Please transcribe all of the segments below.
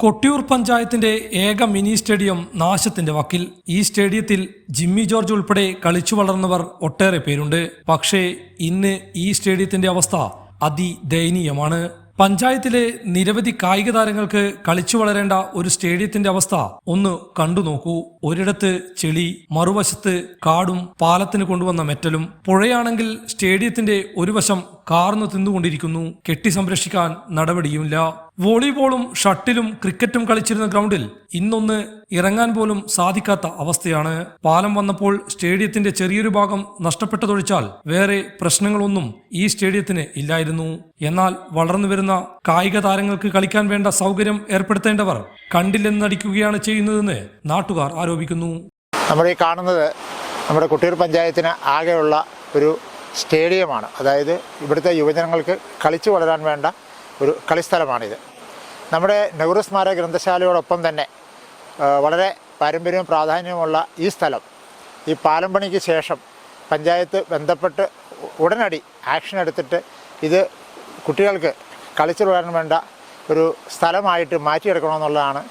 കൊട്ടിയൂർ പഞ്ചായത്തിന്റെ ഏക mini stadium നാശത്തിന്റെ വക്കിൽ. ഈ സ്റ്റേഡിയത്തിൽ ജിമ്മി ജോർജ് ഉൾപ്പെടെ കളിച്ചു വളർന്നവർ ഒട്ടേറെ പേരുണ്ട്. പക്ഷേ ഇന്ന് ഈ സ്റ്റേഡിയത്തിന്റെ അവസ്ഥ അതിദയനീയമാണ്. പഞ്ചായത്തിലെ നിരവധി കായിക താരങ്ങൾക്ക് കളിച്ചു വളരേണ്ട ഒരു സ്റ്റേഡിയത്തിന്റെ അവസ്ഥ ഒന്ന് കണ്ടു നോക്കൂ. ഒരിടത്ത് ചെളി മറുവശത്ത് കാടും പാലത്തിന് കൊണ്ടുവന്ന മെറ്റലും. പുഴയാണെങ്കിൽ സ്റ്റേഡിയത്തിന്റെ ഒരു വശം കാർന്നു തിന്നുകൊണ്ടിരിക്കുന്നു. കെട്ടി സംരക്ഷിക്കാൻ നടപടിയുമില്ല. വോളിബോളും ഷട്ടിലും ക്രിക്കറ്റും കളിച്ചിരുന്ന ഗ്രൗണ്ടിൽ ഇന്നൊന്ന് ഇറങ്ങാൻ പോലും സാധിക്കാത്ത അവസ്ഥയാണ്. പാലം വന്നപ്പോൾ സ്റ്റേഡിയത്തിന്റെ ചെറിയൊരു ഭാഗം നഷ്ടപ്പെട്ടതൊഴിച്ചാൽ വേറെ പ്രശ്നങ്ങളൊന്നും ഈ സ്റ്റേഡിയത്തിന് ഇല്ലായിരുന്നു. എന്നാൽ വളർന്നു വരുന്ന കായിക താരങ്ങൾക്ക് കളിക്കാൻ വേണ്ട സൗകര്യം ഏർപ്പെടുത്തേണ്ടവർ കണ്ടില്ലെന്നടിക്കുകയാണ് ചെയ്യുന്നതെന്ന് നാട്ടുകാർ ആരോപിക്കുന്നു. നമ്മൾ ഈ കാണുന്നത് നമ്മുടെ കുട്ടിയൂർ പഞ്ചായത്തിന് ആകെയുള്ള ഒരു സ്റ്റേഡിയമാണ്. അതായത് ഇവിടുത്തെ യുവജനങ്ങൾക്ക് കളിച്ചു വളരാൻ വേണ്ട ഒരു കളിസ്ഥലമാണിത്. നമ്മുടെ നെഹ്റു സ്മാരക ഗ്രന്ഥശാലയോടൊപ്പം തന്നെ വളരെ പാരമ്പര്യവും പ്രാധാന്യവുമുള്ള ഈ സ്ഥലം ഈ പാലം പണിക്ക് ശേഷം പഞ്ചായത്ത് ബന്ധപ്പെട്ട് ഉടനടി ആക്ഷൻ എടുത്തിട്ട് ഇത് കുട്ടികൾക്ക് കളിച്ചു വളരാൻ വേണ്ട ഒരു സ്ഥലമായിട്ട് മാറ്റിയെടുക്കണമെന്നുള്ളതാണ്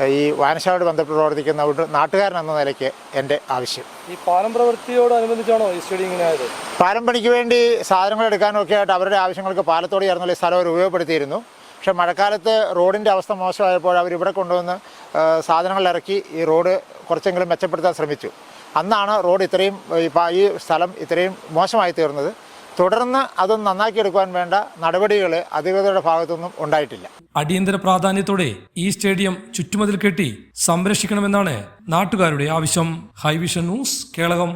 ഈ വായനശാലയോട് ബന്ധപ്പെട്ട് പ്രവർത്തിക്കുന്ന ഒരു നാട്ടുകാരൻ എന്ന നിലയ്ക്ക് എന്റെ ആവശ്യം. ഈ പാലം പ്രവൃത്തിയോടനുബന്ധിച്ചാണോ ഈ സ്റ്റേഡിയം ഇങ്ങനെ ആയത്? പാലം പണിക്ക് വേണ്ടി സാധനങ്ങൾ എടുക്കാനൊക്കെ ആയിട്ട് അവരുടെ ആവശ്യങ്ങൾക്ക് പാലത്തോട് ചേർന്നുള്ള സ്ഥലം അവർ ഉപയോഗപ്പെടുത്തിയിരുന്നു. പക്ഷേ മഴക്കാലത്ത് റോഡിന്റെ അവസ്ഥ മോശമായപ്പോൾ അവർ ഇവിടെ കൊണ്ടുവന്ന് സാധനങ്ങൾ ഇറക്കി ഈ റോഡ് കുറച്ചെങ്കിലും മെച്ചപ്പെടുത്താൻ ശ്രമിച്ചു. അന്നാണ് റോഡ് ഇത്രയും ഈ സ്ഥലം ഇത്രയും മോശമായി തീർന്നത്. തുടർന്ന് അത് നന്നാക്കിയെടുക്കുവാൻ വേണ്ട നടപടികൾ അധികൃതരുടെ ഭാഗത്തുനിന്നും ഉണ്ടായിട്ടില്ല. അടിയന്തര പ്രാധാന്യത്തോടെ ഈ സ്റ്റേഡിയം ചുറ്റുമതിൽ കെട്ടി സംരക്ഷിക്കണമെന്നാണ് നാട്ടുകാരുടെ ആവശ്യം. High vision news Kelakam.